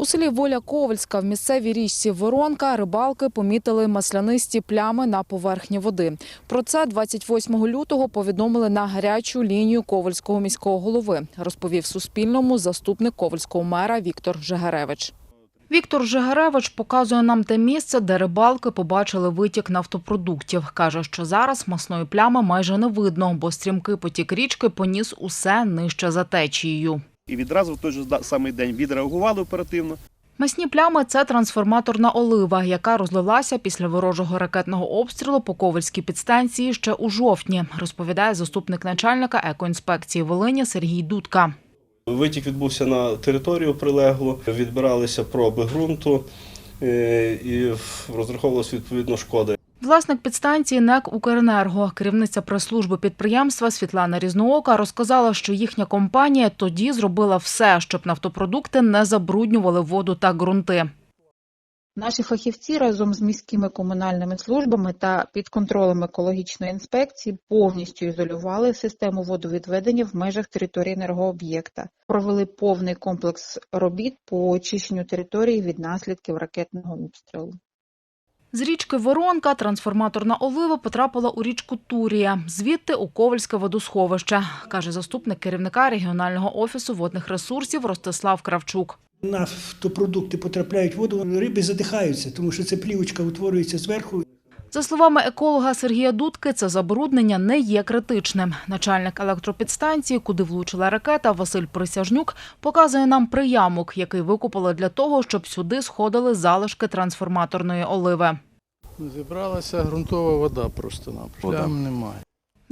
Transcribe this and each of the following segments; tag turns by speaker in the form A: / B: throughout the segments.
A: У селі Воля Ковальська в місцевій річці Воронка рибалки помітили маслянисті плями на поверхні води. Про це 28 лютого повідомили на гарячу лінію Ковальського міського голови, розповів Суспільному заступник Ковальського мера Віктор Жегаревич. Віктор Жигаревич показує нам те місце, де рибалки побачили витік нафтопродуктів. Каже, що зараз масної плями майже не видно, бо стрімкий потік річки поніс усе нижче за течією.
B: І відразу в той же самий день відреагували оперативно.
A: Масні плями це трансформаторна олива, яка розлилася після ворожого ракетного обстрілу по Ковальській підстанції ще у жовтні, розповідає заступник начальника екоінспекції Волині Сергій Дудка.
C: Витік відбувся на територію прилеглу, відбиралися проби ґрунту е, і розраховувалася відповідно шкода.
A: Власник підстанції НЕК «Укренерго», керівниця прес-служби підприємства Світлана Різноока розказала, що їхня компанія тоді зробила все, щоб нафтопродукти не забруднювали воду та ґрунти.
D: Наші фахівці разом з міськими комунальними службами та під контролем екологічної інспекції повністю ізолювали систему водовідведення в межах території енергооб'єкта. Провели повний комплекс робіт по очищенню території від наслідків ракетного обстрілу.
A: З річки Воронка трансформаторна олива потрапила у річку Турія, звідти у Ковальське водосховище, каже заступник керівника регіонального офісу водних ресурсів Ростислав Кравчук.
E: Нафтопродукти потрапляють в воду, риби задихаються, тому що це плівочка утворюється зверху.
A: За словами еколога Сергія Дудки, це забруднення не є критичним. Начальник електропідстанції, куди влучила ракета, Василь Присяжнюк, показує нам приямок, який викупили для того, щоб сюди сходили залишки трансформаторної оливи.
F: Зібралася ґрунтова вода
B: просто-напросто.
F: Плям немає.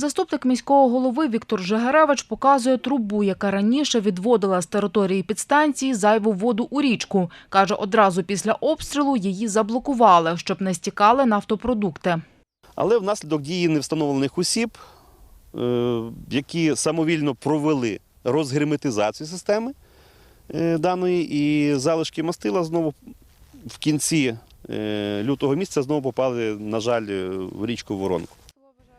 A: Заступник міського голови Віктор Жегаревич показує трубу, яка раніше відводила з території підстанції зайву воду у річку. Каже, одразу після обстрілу її заблокували, щоб не стікали нафтопродукти.
B: Але внаслідок дії невстановлених осіб, е, які самовільно провели розгерметизацію системи е, даної, і залишки мастила знову в кінці е, лютого місяця знову попали, на жаль, в річку Воронку.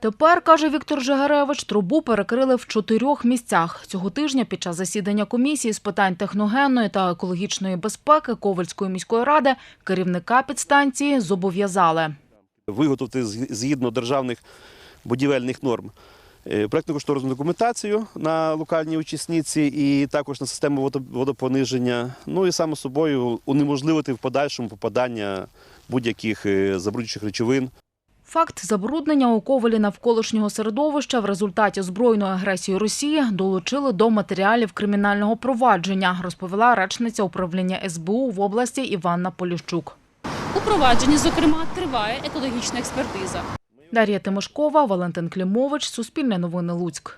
A: Тепер, каже Віктор Жигаревич, трубу перекрили в чотирьох місцях. Цього тижня під час засідання комісії з питань техногенної та екологічної безпеки Ковальської міської ради керівника підстанції зобов'язали.
B: виготовити згідно державних будівельних норм е, проектно-кошторисну документацію на локальній очисниці і також на систему водо- водопониження. Ну і саме собою унеможливити в подальшому попадання будь-яких е, забруднюючих речовин
A: Факт забруднення у Ковалі навколишнього середовища в результаті збройної агресії Росії долучили до матеріалів кримінального провадження, розповіла речниця управління СБУ в області Іванна Поліщук.
G: У провадженні, зокрема, триває екологічна експертиза.
A: Дар'я Тимошкова, Валентин Клімович, Суспільне новини Луцьк.